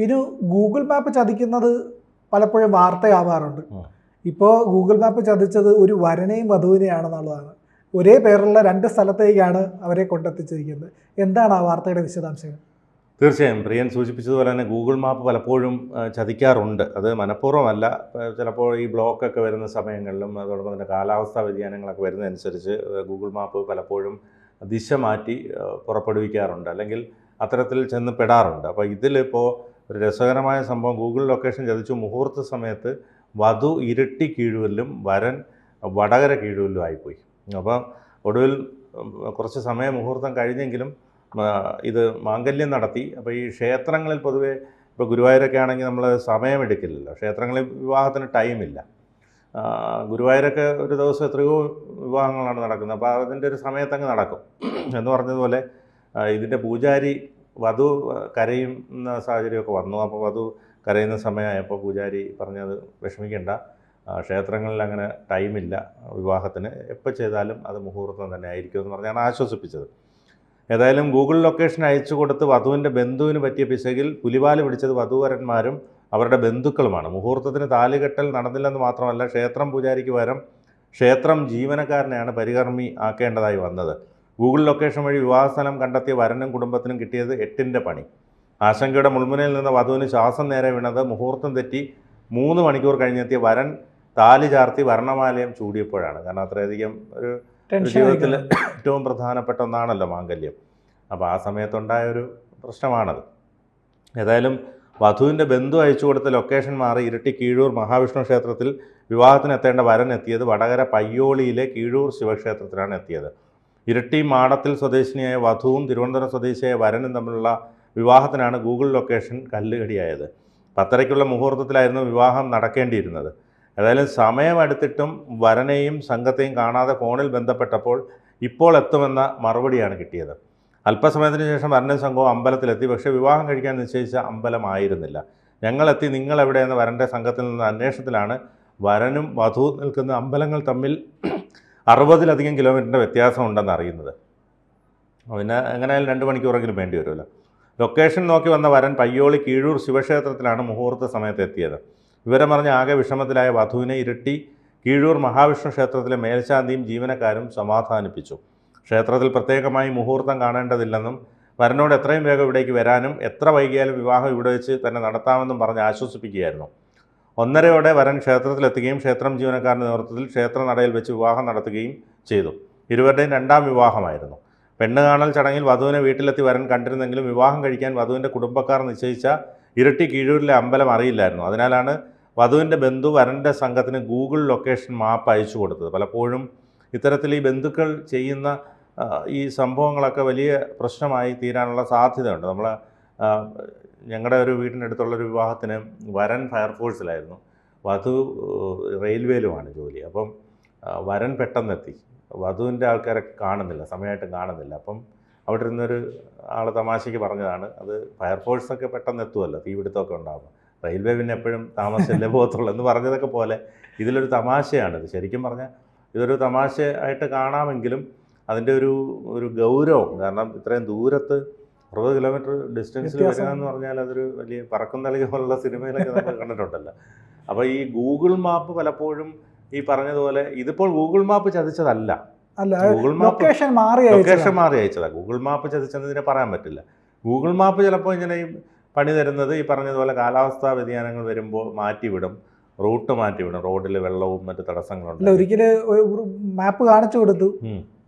പിന്നെ Google map ചതിക്കുന്നത് പലപ്പോഴും വാർത്തയാവാറുണ്ട്. ഇപ്പോൾ ഗൂഗിൾ മാപ്പ് ചതിച്ചത് ഒരു വരനെയും വധുവിനെയാണെന്നുള്ളതാണ്. ഒരേ പേരുള്ള രണ്ട് സ്ഥലത്തേക്കാണ് അവരെ കൊണ്ടെത്തിച്ചിരിക്കുന്നത്. എന്താണ് ആ വാർത്തയുടെ വിശദാംശങ്ങൾ? തീർച്ചയായും. പ്രിയൻ സൂചിപ്പിച്ചതുപോലെ തന്നെ ഗൂഗിൾ മാപ്പ് പലപ്പോഴും ചതിക്കാറുണ്ട്. അത് മനഃപൂർവമല്ല. ചിലപ്പോൾ ഈ ബ്ലോക്കൊക്കെ വരുന്ന സമയങ്ങളിലും അതോടൊപ്പം തന്നെ കാലാവസ്ഥാ വ്യതിയാനങ്ങളൊക്കെ വരുന്നതനുസരിച്ച് ഗൂഗിൾ മാപ്പ് പലപ്പോഴും ദിശ മാറ്റി പുറപ്പെടുവിക്കാറുണ്ട്. അല്ലെങ്കിൽ അത്തരത്തിൽ ചെന്ന് പെടാറുണ്ട്. അപ്പോൾ ഇതിലിപ്പോൾ ഒരു രസകരമായ സംഭവം. ഗൂഗിൾ ലൊക്കേഷൻ ചതിച്ചു മുഹൂർത്ത സമയത്ത് വധു ഇരട്ടി കീഴുവല്ലും വരൻ വടകര കീഴുവല്ലും ആയിപ്പോയി. അപ്പം ഒടുവിൽ കുറച്ച് സമയ മുഹൂർത്തം കഴിഞ്ഞെങ്കിലും ഇത് മാംഗല്യം നടത്തി. അപ്പോൾ ഈ ക്ഷേത്രങ്ങളിൽ പൊതുവേ ഇപ്പോൾ ഗുരുവായൂരൊക്കെ ആണെങ്കിൽ നമ്മൾ സമയമെടുക്കില്ലല്ലോ ക്ഷേത്രങ്ങളിൽ വിവാഹത്തിന് ടൈമില്ല ഗുരുവായൂരൊക്കെ ഒരു ദിവസം എത്രയോ വിവാഹങ്ങളാണ് നടക്കുന്നത്. അപ്പോൾ അതിന്റെ ഒരു സമയത്തങ്ങ് നടക്കും. എന്ന് പറഞ്ഞതുപോലെ ഇതിന്റെ പൂജാരി വധു കരയുന്ന സാഹചര്യമൊക്കെ വന്നു. അപ്പോൾ വധു കരയുന്ന സമയമായപ്പോൾ പൂജാരി പറഞ്ഞത് വിഷമിക്കേണ്ട. ക്ഷേത്രങ്ങളിൽ അങ്ങനെ ടൈമില്ല വിവാഹത്തിന്. എപ്പോൾ ചെയ്താലും അത് മുഹൂർത്തം തന്നെ ആയിരിക്കും എന്ന് പറഞ്ഞാണ് ആശ്വസിപ്പിച്ചത്. ഏതായാലും ഗൂഗിൾ ലൊക്കേഷൻ അയച്ചു കൊടുത്ത് വധുവിന്റെ ബന്ധുവിന് പറ്റിയ പിശകിൽ പുലിവാൽ പിടിച്ചത് വധുവരന്മാരും അവരുടെ ബന്ധുക്കളുമാണ്. മുഹൂർത്തത്തിന് താലുകെട്ടൽ നടന്നില്ലെന്ന് മാത്രമല്ല ക്ഷേത്രം പൂജാരിക്ക് പകരം ക്ഷേത്രം ജീവനക്കാരനെയാണ് പരികർമ്മി ആക്കേണ്ടതായി വന്നത്. ഗൂഗിൾ ലൊക്കേഷൻ വഴി വിവാഹസ്ഥലം കണ്ടെത്തിയ വരനും കുടുംബത്തിനും കിട്ടിയത് എട്ടിന്റെ പണി. ആശങ്കയുടെ മുൾമുനയിൽ നിന്ന് വധുവിന് ശ്വാസം നേരെ വീണത് മുഹൂർത്തം തെറ്റി മൂന്ന് മണിക്കൂർ കഴിഞ്ഞെത്തിയ വരൻ താലി ചാർത്തി വർണമാലയം ചൂടിയപ്പോഴാണ്. കാരണം അത്രയധികം ഒരു ഒരു ജീവിതത്തിൽ ഏറ്റവും പ്രധാനപ്പെട്ട ഒന്നാണല്ലോ മാംഗല്യം. അപ്പോൾ ആ സമയത്തുണ്ടായ ഒരു പ്രശ്നമാണത്. ഏതായാലും വധുവിന്റെ ബന്ധു അയച്ചു കൊടുത്ത ലൊക്കേഷൻ മാറി ഇരട്ടി കീഴൂർ മഹാവിഷ്ണു ക്ഷേത്രത്തിൽ വിവാഹത്തിന് എത്തേണ്ട വരൻ എത്തിയത് വടകര പയ്യോളിയിലെ കീഴൂർ ശിവക്ഷേത്രത്തിലാണ് എത്തിയത്. ഇരട്ടി മാടത്തിൽ സ്വദേശിനിയായ വധുവും തിരുവനന്തപുരം സ്വദേശിയായ വരനും തമ്മിലുള്ള വിവാഹത്തിനാണ് ഗൂഗിൾ ലൊക്കേഷൻ കല്ലുകടിയായത്. പത്തരയ്ക്കുള്ള മുഹൂർത്തത്തിലായിരുന്നു വിവാഹം നടക്കേണ്ടിയിരുന്നത്. ഏതായാലും സമയമെടുത്തിട്ടും വരനെയും സംഘത്തെയും കാണാതെ ഫോണിൽ ബന്ധപ്പെട്ടപ്പോൾ ഇപ്പോൾ എത്തുമെന്ന മറുപടിയാണ് കിട്ടിയത്. അല്പസമയത്തിന് ശേഷം വരനും സംഘവും അമ്പലത്തിലെത്തി. പക്ഷേ വിവാഹം കഴിക്കാൻ നിശ്ചയിച്ച അമ്പലമായിരുന്നില്ല. ഞങ്ങളെത്തി നിങ്ങളെവിടെയെന്ന് വരന്റെ സംഘത്തിൽ നിന്ന് അന്വേഷണത്തിലാണ് വരനും വധു നിൽക്കുന്ന അമ്പലങ്ങൾ തമ്മിൽ അറുപതിലധികം കിലോമീറ്ററിന്റെ വ്യത്യാസം ഉണ്ടെന്ന് അറിയുന്നത്. പിന്നെ എങ്ങനെയായാലും രണ്ട് മണിക്കൂറെങ്കിലും വേണ്ടി വരുമല്ലോ. ലൊക്കേഷൻ നോക്കി വന്ന വരൻ പയ്യോളി കീഴൂർ ശിവക്ഷേത്രത്തിലാണ് മുഹൂർത്ത സമയത്ത് എത്തിയത്. വിവരം അറിഞ്ഞ ആകെ വിഷമത്തിലായ വധുവിനെ ഇരട്ടി കീഴൂർ മഹാവിഷ്ണു ക്ഷേത്രത്തിലെ മേൽശാന്തിയും ജീവനക്കാരും സമാധാനിപ്പിച്ചു. ക്ഷേത്രത്തിൽ പ്രത്യേകമായി മുഹൂർത്തം കാണേണ്ടതില്ലെന്നും വരനോട് എത്രയും വേഗം ഇവിടേക്ക് വരാനും എത്ര വൈകിയാലും വിവാഹം ഇവിടെ വെച്ച് തന്നെ നടത്താമെന്നും പറഞ്ഞ് ആശ്വസിപ്പിക്കുകയായിരുന്നു. ഒന്നരയോടെ വരൻ ക്ഷേത്രത്തിലെത്തുകയും ക്ഷേത്രം ജീവനക്കാരുടെ നേതൃത്വത്തിൽ ക്ഷേത്ര നടയിൽ വെച്ച് വിവാഹം നടത്തുകയും ചെയ്തു. ഇരുവരുടെയും രണ്ടാം വിവാഹമായിരുന്നു. പെണ്ണ് കാണൽ ചടങ്ങിൽ വധുവിനെ വീട്ടിലെത്തി വരൻ കണ്ടിരുന്നെങ്കിലും വിവാഹം കഴിക്കാൻ വധുവിന്റെ കുടുംബക്കാർ നിശ്ചയിച്ച ഇരട്ടി കീഴൂരിലെ അമ്പലം അറിയില്ലായിരുന്നു. അതിനാലാണ് വധുവിന്റെ ബന്ധു വരന്റെ സംഘത്തിന് ഗൂഗിൾ ലൊക്കേഷൻ മാപ്പ് അയച്ചു കൊടുത്തത്. പലപ്പോഴും ഇത്തരത്തിൽ ഈ ബന്ധുക്കൾ ചെയ്യുന്ന ഈ സംഭവങ്ങളൊക്കെ വലിയ പ്രശ്നമായി തീരാനുള്ള സാധ്യതയുണ്ട്. നമ്മൾ ഞങ്ങളുടെ ഒരു വീടിനടുത്തുള്ളൊരു വിവാഹത്തിന് വരൻ ഫയർഫോഴ്സിലായിരുന്നു. വധു റെയിൽവേയിലുമാണ് ജോലി. അപ്പം വരൻ പെട്ടെന്നെത്തി. വധുവിന്റെ ആൾക്കാരെ കാണുന്നില്ല സമയമായിട്ട് കാണുന്നില്ല. അപ്പം അവിടെ ഇരുന്നൊരു ആൾ തമാശയ്ക്ക് പറഞ്ഞതാണ് അത് ഫയർഫോഴ്സൊക്കെ പെട്ടെന്ന് എത്തുമല്ലോ തീപിടുത്തമൊക്കെ ഉണ്ടാകും റെയിൽവേ പിന്നെ എപ്പോഴും താമസിച്ചല്ലേ പോകത്തുള്ളൂ എന്ന് പറഞ്ഞതൊക്കെ പോലെ ഇതിലൊരു തമാശയാണിത് ശരിക്കും പറഞ്ഞാൽ ഇതൊരു തമാശ ആയിട്ട് കാണാമെങ്കിലും അതിന്റെ ഒരു ഒരു ഗൗരവം കാരണം ഇത്രയും ദൂരത്ത് അറുപത് കിലോമീറ്റർ ഡിസ്റ്റൻസിൽ. വരിക എന്ന് പറഞ്ഞാൽ അതൊരു വലിയ പറക്കും നൽകി പോലുള്ള സിനിമയിലൊക്കെ നമ്മൾ കണ്ടിട്ടുണ്ടല്ലോ. അപ്പോൾ ഈ ഗൂഗിൾ മാപ്പ് പലപ്പോഴും ഈ പറഞ്ഞതുപോലെ ഇതിപ്പോൾ ഗൂഗിൾ മാപ്പ് ചതിച്ചതല്ല. ഗൂഗിൾ മാപ്പ് ലൊക്കേഷൻ മാറി ലൊക്കേഷൻ അയച്ചതാണ്. മാറി അയച്ചതാണ് ഗൂഗിൾ മാപ്പ് ചതിച്ചതിനെ പറയാൻ പറ്റില്ല. ഗൂഗിൾ മാപ്പ് ചിലപ്പോൾ ഇങ്ങനെ ഈ പണി തരുന്നത് ഈ പറഞ്ഞതുപോലെ കാലാവസ്ഥാ വ്യതിയാനങ്ങൾ വരുമ്പോൾ മാറ്റിവിടും. റൂട്ട് മാറ്റിവിടും. റോഡിൽ വെള്ളവും മറ്റു തടസ്സങ്ങളുണ്ട്. ഒരിക്കലും ഒരു മാപ്പ് കാണിച്ചു കൊടുത്തു.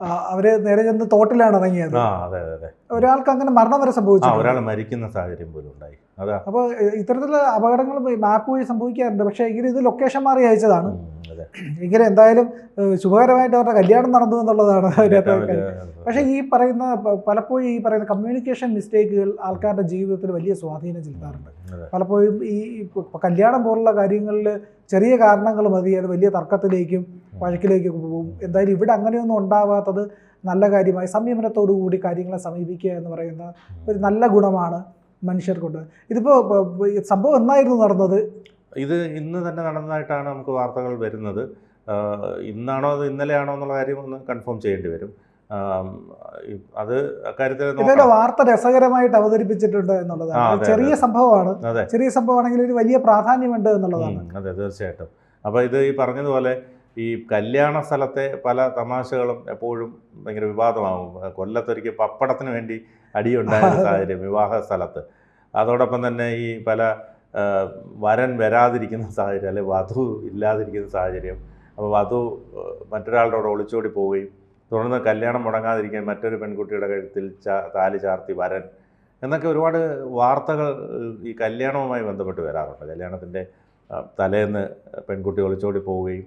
അവർ നേരെ ചെന്ന് തോട്ടിലാണ് ഇറങ്ങിയത്. ഒരാൾക്ക് അങ്ങനെ മരണം വരെ സംഭവിച്ചു ഒരാൾ മരിക്കുന്ന സാഹചര്യം പോലും ഉണ്ടായി. അതാ. അപ്പോൾ ഇത്തരത്തിലുള്ള അപകടങ്ങൾ മാപ്പ് വഴി സംഭവിക്കാറുണ്ട്. പക്ഷേ എങ്കിലും ഇത് ലൊക്കേഷൻ മാറി അയച്ചതാണ്. ഇങ്ങനെ എങ്കിലും എന്തായാലും ശുഭകരമായിട്ട് അവരുടെ കല്യാണം നടന്നു എന്നുള്ളതാണ് അതിനകത്ത് പക്ഷേ ഈ പറയുന്ന പലപ്പോഴും ഈ പറയുന്ന കമ്മ്യൂണിക്കേഷൻ മിസ്റ്റേക്കുകൾ ആൾക്കാരുടെ ജീവിതത്തിൽ വലിയ സ്വാധീനം ചെലുത്താറുണ്ട്. പലപ്പോഴും ഈ കല്യാണം പോലുള്ള കാര്യങ്ങളിൽ ചെറിയ കാരണങ്ങൾ മതി അത് വലിയ തർക്കത്തിലേക്കും വഴക്കിലേക്കും പോകും. എന്തായാലും ഇവിടെ അങ്ങനെയൊന്നും ഉണ്ടാവാത്തത് നല്ല കാര്യമായി. സംയമനത്തോടു കൂടി കാര്യങ്ങളെ സമീപിക്കുക എന്ന് പറയുന്ന ഒരു നല്ല ഗുണമാണ് മനുഷ്യർക്കുണ്ട്. ഇതിപ്പോൾ സംഭവം എന്നായിരുന്നു നടന്നത്? ഇത് ഇന്ന് തന്നെ നടന്നതായിട്ടാണ് നമുക്ക് വാർത്തകൾ വരുന്നത്. ഇന്നാണോ അത് ഇന്നലെയാണോ എന്നുള്ള കാര്യം ഒന്ന് കൺഫേം ചെയ്യേണ്ടി വരും. അത് അക്കാര്യത്തിൽ വാർത്ത രസകരമായിട്ട് അവതരിപ്പിച്ചിട്ടുണ്ട് എന്നുള്ളതാണ്. ചെറിയ സംഭവമാണ്. ചെറിയ സംഭവമാണെങ്കിൽ ഒരു വലിയ പ്രാധാന്യമുണ്ട് എന്നുള്ളതാണ്. അതെ തീർച്ചയായിട്ടും. അപ്പോൾ ഇത് ഈ പറഞ്ഞതുപോലെ ഈ കല്യാണ സ്ഥലത്തെ പല തമാശകളും എപ്പോഴും ഭയങ്കര വിവാദമാകും കൊല്ലത്തൊരിക്കൽ പപ്പടത്തിന് വേണ്ടി അടിയുണ്ടായ സാഹചര്യം വിവാഹ സ്ഥലത്ത്. അതോടൊപ്പം തന്നെ ഈ പല വരൻ വരാതിരിക്കുന്ന സാഹചര്യം അല്ലെ വധു ഇല്ലാതിരിക്കുന്ന സാഹചര്യം. അപ്പോൾ വധു മറ്റൊരാളുടെ കൂടെ ഒളിച്ചോടി പോവുകയും തുടർന്ന് കല്യാണം മുടങ്ങാതിരിക്കാൻ മറ്റൊരു പെൺകുട്ടിയുടെ കഴുത്തിൽ ചാ താലി ചാർത്തി വരൻ എന്നൊക്കെ ഒരുപാട് വാർത്തകൾ ഈ കല്യാണവുമായി ബന്ധപ്പെട്ട് വരാറുണ്ട്. കല്യാണത്തിന്റെ തലേന്ന് പെൺകുട്ടി ഒളിച്ചോടി പോവുകയും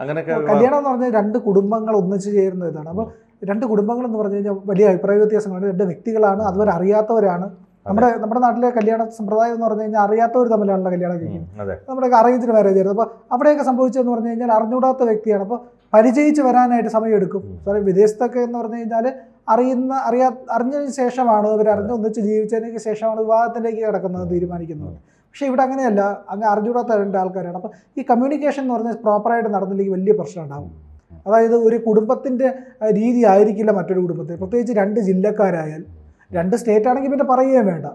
അങ്ങനെയൊക്കെ കല്യാണം എന്ന് പറഞ്ഞാൽ രണ്ട് കുടുംബങ്ങൾ ഒന്നിച്ചു ചേരുന്ന ഇതാണ്. അപ്പോൾ രണ്ട് കുടുംബങ്ങൾ എന്ന് പറഞ്ഞു കഴിഞ്ഞാൽ വലിയ അഭിപ്രായ വ്യത്യാസങ്ങളാണ് രണ്ട് വ്യക്തികളാണ് അതുവരെ അറിയാത്തവരാണ്. നമ്മുടെ നമ്മുടെ നാട്ടിലെ കല്യാണ സമ്പ്രദായം എന്ന് പറഞ്ഞു കഴിഞ്ഞാൽ അറിയാത്തവർ തമ്മിലാണല്ലോ കല്യാണം കഴിക്കുന്നത്. നമ്മുടെ അറേഞ്ച്ഡ് മാരേജ് ആയിരുന്നു. അപ്പോൾ അവിടെയൊക്കെ സംഭവിച്ചതെന്ന് പറഞ്ഞു കഴിഞ്ഞാൽ അറിഞ്ഞൂടാത്ത വ്യക്തിയാണ്. അപ്പോൾ പരിചയിച്ച് വരാനായിട്ട് സമയമെടുക്കും. സോറി വിദേശത്തൊക്കെ എന്ന് പറഞ്ഞു കഴിഞ്ഞാൽ അറിയുന്ന അറിയാ അറിഞ്ഞതിന് ശേഷമാണ് അവർ അറിഞ്ഞ് ഒന്നിച്ച് ജീവിച്ചതിന് ശേഷമാണ് വിവാഹത്തിലേക്ക് കിടക്കുന്നത് തീരുമാനിക്കുന്നത്? പക്ഷേ ഇവിടെ അങ്ങനെയല്ല. അങ്ങ് അറിഞ്ഞൂടാത്ത രണ്ട് ആൾക്കാരാണ്. അപ്പോൾ ഈ കമ്മ്യൂണിക്കേഷൻ എന്ന് പറഞ്ഞാൽ പ്രോപ്പറായിട്ട് നടന്നില്ലെങ്കിൽ വലിയ പ്രശ്നം ഉണ്ടാവും. അതായത് ഒരു കുടുംബത്തിന്റെ രീതി ആയിരിക്കില്ല മറ്റൊരു കുടുംബത്തിൽ പ്രത്യേകിച്ച് രണ്ട് ജില്ലക്കാരായാൽ രണ്ട് സ്റ്റേറ്റ് ആണെങ്കിൽ പിന്നെ പറയുകയും വേണ്ട.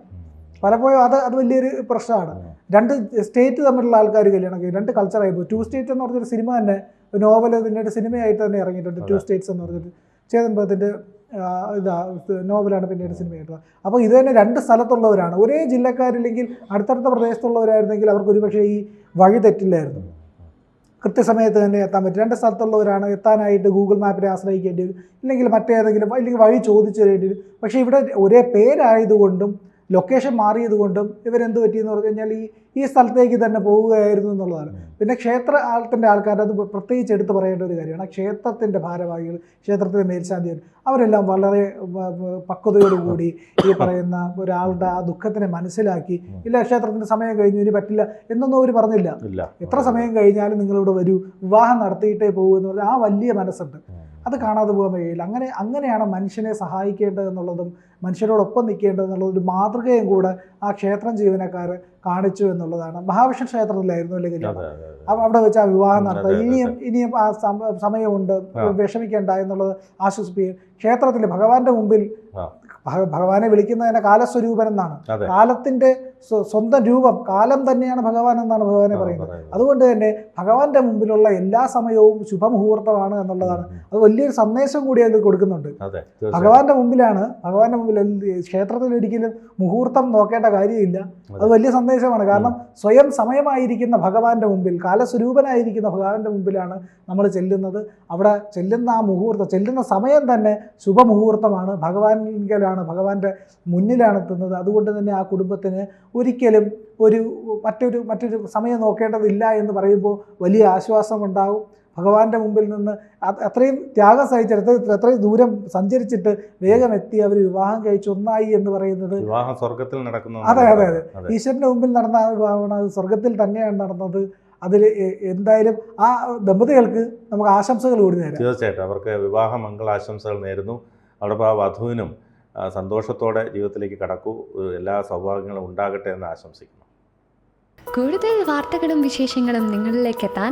പലപ്പോഴും അത് അത് വലിയൊരു പ്രശ്നമാണ്. രണ്ട് സ്റ്റേറ്റ് തമ്മിലുള്ള ആൾക്കാർ കല്യാണം കഴിയും രണ്ട് കൾച്ചറായി പോകും ടു സ്റ്റേറ്റ് എന്ന് പറഞ്ഞൊരു സിനിമ തന്നെ നോവൽ പിന്നീട് സിനിമയായിട്ട് തന്നെ ഇറങ്ങിയിട്ടുണ്ട്. ടു സ്റ്റേറ്റ്സ് എന്ന് പറഞ്ഞിട്ട് ചേതൻ ഭഗത്തിന്റെ ഇതാ നോവലാണ് പിന്നീട് സിനിമയായിട്ടുള്ളത് അപ്പോൾ ഇത് തന്നെ രണ്ട് സ്ഥലത്തുള്ളവരാണ്. ഒരേ ജില്ലക്കാരില്ലെങ്കിൽ അടുത്തടുത്ത പ്രദേശത്തുള്ളവരായിരുന്നെങ്കിൽ അവർക്ക് ഒരുപക്ഷെ ഈ വഴി തെറ്റില്ലായിരുന്നു. കൃത്യസമയത്ത് തന്നെ എത്താൻ പറ്റും. രണ്ട് സ്ഥലത്തുള്ളവരാണ് എത്താനായിട്ട് ഗൂഗിൾ മാപ്പിനെ ആശ്രയിക്കേണ്ടി വരും. ഇല്ലെങ്കിൽ മറ്റേതെങ്കിലും അല്ലെങ്കിൽ വഴി ചോദിച്ചു തരേണ്ടി വരും. പക്ഷേ ഇവിടെ ഒരേ പേരായതുകൊണ്ടും ലൊക്കേഷൻ മാറിയതുകൊണ്ടും ഇവരെന്ത് പറ്റിയെന്ന് പറഞ്ഞു കഴിഞ്ഞാൽ ഈ ഈ സ്ഥലത്തേക്ക് തന്നെ പോവുകയായിരുന്നു എന്നുള്ളതാണ്. പിന്നെ ക്ഷേത്ര ആളത്തിന്റെ ആൾക്കാർ അത് പ്രത്യേകിച്ച് എടുത്തു പറയേണ്ട ഒരു കാര്യമാണ്. ക്ഷേത്രത്തിന്റെ ഭാരവാഹികൾ ക്ഷേത്രത്തിന്റെ മേൽശാന്തികൾ അവരെല്ലാം വളരെ പക്വതയോടുകൂടി ഈ പറയുന്ന ഒരാളുടെ ആ ദുഃഖത്തിനെ മനസ്സിലാക്കി ഇല്ല ക്ഷേത്രത്തിന്റെ സമയം കഴിഞ്ഞു ഇനി പറ്റില്ല എന്നൊന്നും അവർ പറഞ്ഞില്ല. എത്ര സമയം കഴിഞ്ഞാലും നിങ്ങളിവിടെ വരൂ വിവാഹം നടത്തിയിട്ടേ പോകൂ എന്ന് പറഞ്ഞാൽ ആ വലിയ മനസ്സുണ്ട്. അത് കാണാതെ പോകാൻ കഴിയില്ല അങ്ങനെ അങ്ങനെയാണ് മനുഷ്യനെ സഹായിക്കേണ്ടത് എന്നുള്ളതും മനുഷ്യരോടൊപ്പം നിൽക്കേണ്ടതെന്നുള്ള ഒരു മാതൃകയും കൂടെ ആ ക്ഷേത്രം ജീവനക്കാർ കാണിച്ചു എന്നുള്ളതാണ്. മഹാവിഷ്ണു ക്ഷേത്രത്തിലായിരുന്നു അല്ലെങ്കിൽ അതെ അതെ അതെ. അവിടെ വെച്ച് ആ വിവാഹം നടത്തുക അതെ, അതെ, ഇനിയും ഇനിയും ആ സമയമുണ്ട്. വിഷമിക്കേണ്ട എന്നുള്ളത് ആശ്വസിപ്പിക്കും ക്ഷേത്രത്തിൽ ഭഗവാന്റെ മുമ്പിൽ ഭഗവാനെ വിളിക്കുന്നതിനെ കാലസ്വരൂപൻ എന്നാണ്. അതെ. കാലത്തിന്റെ സ്വന്തം രൂപം കാലം തന്നെയാണ് ഭഗവാൻ എന്നാണ് ഭഗവാനെ പറയുന്നത്. അതുകൊണ്ട് തന്നെ ഭഗവാന്റെ മുമ്പിലുള്ള എല്ലാ സമയവും ശുഭമുഹൂർത്തമാണ് എന്നുള്ളതാണ്. അത് വലിയൊരു സന്ദേശം കൂടി അതിൽ കൊടുക്കുന്നുണ്ട്. ഭഗവാന്റെ മുമ്പിലാണ് ഭഗവാന്റെ ക്ഷേത്രത്തിൽ ഒരിക്കലും മുഹൂർത്തം നോക്കേണ്ട കാര്യമില്ല. അത് വലിയ സന്ദേശമാണ്. കാരണം സ്വയം സമയമായിരിക്കുന്ന ഭഗവാന്റെ മുമ്പിൽ കാലസ്വരൂപനായിരിക്കുന്ന ഭഗവാന്റെ മുമ്പിലാണ് നമ്മൾ ചെല്ലുന്നത്. അവിടെ ചെല്ലുന്ന ആ മുഹൂർത്തം ചെല്ലുന്ന സമയം തന്നെ ശുഭമുഹൂർത്തമാണ്. ഭഗവാനിലാണ് ഭഗവാന്റെ മുന്നിലാണ് എത്തുന്നത്. അതുകൊണ്ട് തന്നെ ആ കുടുംബത്തിന് ഒരിക്കലും ഒരു മറ്റൊരു മറ്റൊരു സമയം നോക്കേണ്ടതില്ല എന്ന് പറയുമ്പോൾ വലിയ ആശ്വാസം ഉണ്ടാകും ഭഗവാന്റെ മുമ്പിൽ നിന്ന് അത്രയും ത്യാഗം സഹിച്ചിട്ട് അത്രയും എത്രയും ദൂരം സഞ്ചരിച്ചിട്ട് വേഗം എത്തി അവർ വിവാഹം കഴിച്ചു ഒന്നായി എന്ന് പറയുന്നത് വിവാഹം സ്വർഗത്തിൽ നടക്കുന്നു അതെ, അതെ, അതെ. അതെ. ഈശ്വരന്റെ മുമ്പിൽ നടന്ന വിവാഹമാണ്. അത് സ്വർഗത്തിൽ തന്നെയാണ് നടന്നത്. അതിൽ എന്തായാലും ആ ദമ്പതികൾക്ക് നമുക്ക് ആശംസകൾ കൂടി നേരം. തീർച്ചയായിട്ടും. അവർക്ക് വിവാഹ മംഗളാശംസകൾ നേരുന്നു. അവിടെ ആ വധുവിനും സന്തോഷത്തോടെ ജീവിതത്തിലേക്ക് കടക്കൂ. എല്ലാ സൗഭാഗ്യങ്ങളും ഉണ്ടാകട്ടെ എന്ന് ആശംസിക്കുന്നു. കൂടുതൽ വാർത്തകളും വിശേഷങ്ങളും നിങ്ങളിലേക്ക് എത്താൻ